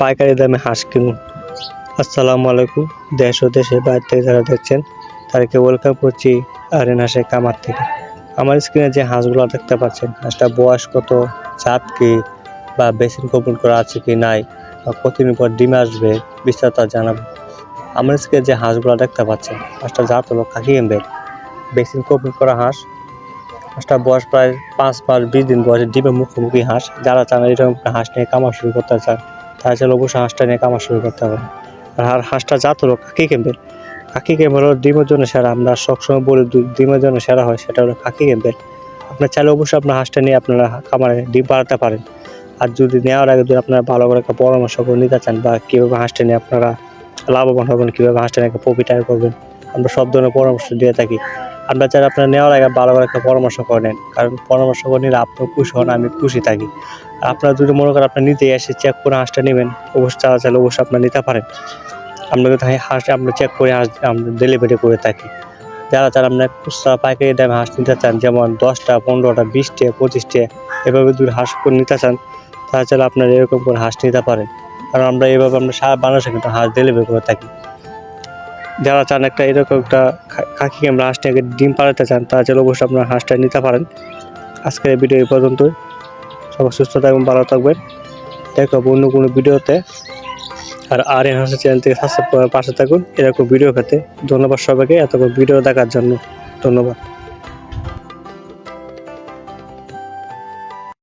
পাইকারি দামে হাঁস কিনুন। আসসালামু আলাইকুম। দেশ ও দেশের বাইরে থেকে যারা দেখছেন, তাদেরকে ওয়েলকাম করছি আরেন হাঁসের কামার থেকে। আমার স্ক্রিনে যে হাঁসগুলো দেখতে পাচ্ছেন, হাঁসটা বয়স কত, জাত কি, বা বেসিন কপন করা আছে কি নাই, বা কতদিন পর ডিম আসবে, বিস্তারিত জানাব। আমার স্ক্রিনে যে হাঁসগুলো দেখতে পাচ্ছেন হাঁসটা জাত হলো খাকি এম্বেল। বেসিন কপন করা হাঁস, হাঁসটা বয়স প্রায় পাঁচ মাস বিশ দিন বয়সে ডিমের মুখোমুখি হাঁস। যারা চান এরকম হাঁস নিয়ে কামার শুরু করতে চান চাইলে অবশ্যই হাঁসটা নিয়ে কামার শুরু করতে পারেন আর হাঁসটা জাত হলো কাকি ক্যাম্পেল কাকি ক্যাম্পেল হলো ডিমের জন্য সেরা। আমরা সবসময় বলি ডিমের জন্য সেরা হয়, সেটা হলো কাকি ক্যাম্পেল আপনার চাইলে অবশ্যই আপনার হাঁসটা নিয়ে আপনারা খামারে ডিম বাড়াতে পারেন। আর যদি নেওয়ার আগে যদি আপনারা ভালো করে একটা পরামর্শ করে নিতে চান বা কীভাবে হাঁসটা নিয়ে আপনারা লাভবান হবেন, কীভাবে হাঁসটা নিয়ে প্রফিট আয় করবেন, আমরা সব ধরনের পরামর্শ দিয়ে থাকি। আমরা চাই আপনারা নেওয়ার আগে ভালো করে একটা পরামর্শ করে নেন। কারণ পরামর্শ করে নিলে আপনিও খুশি হন, আমি খুশি থাকি। আপনারা যদি মনে করেন আপনি নিজেই এসে চেক করে হাঁসটা নেবেন, অবশ্যই চালা চাইলে অবশ্যই আপনার নিতে পারেন। আমরা কিন্তু হাঁস আমরা চেক করে হাঁস আমরা ডেলিভারি করে থাকি। যারা চান আপনার খুচরা পাইকারি দামে হাঁস নিতে চান, যেমন দশটা, পনেরোটা, বিশটা, পঁচিশটা, এভাবে যদি হাঁস করে নিতে চান চাইলে আপনারা এরকম করে হাঁস নিতে পারেন। কারণ আমরা এভাবে আমরা সারা বাংলাদেশে কিন্তু হাঁস ডেলিভারি করে থাকি। যারা চান একটা এরকম একটা খাকি আমরা হাঁসটাকে ডিম পাড়াতে চান, তারা চাইলে অবশ্যই আপনার হাঁসটা নিতে পারেন। আজকের এই ভিডিও এই পর্যন্ত সবাই সুস্থ থাকবেন, ভালো থাকবেন। দেখো অন্য কোনো ভিডিওতে। আর আর এন হাঁসের চ্যানেল থেকে সাবস্ক্রাইব করে পাশে থাকুন। এরকম ভিডিও খেতে ধন্যবাদ সবাইকে এতক্ষণ ভিডিও দেখার জন্য। ধন্যবাদ।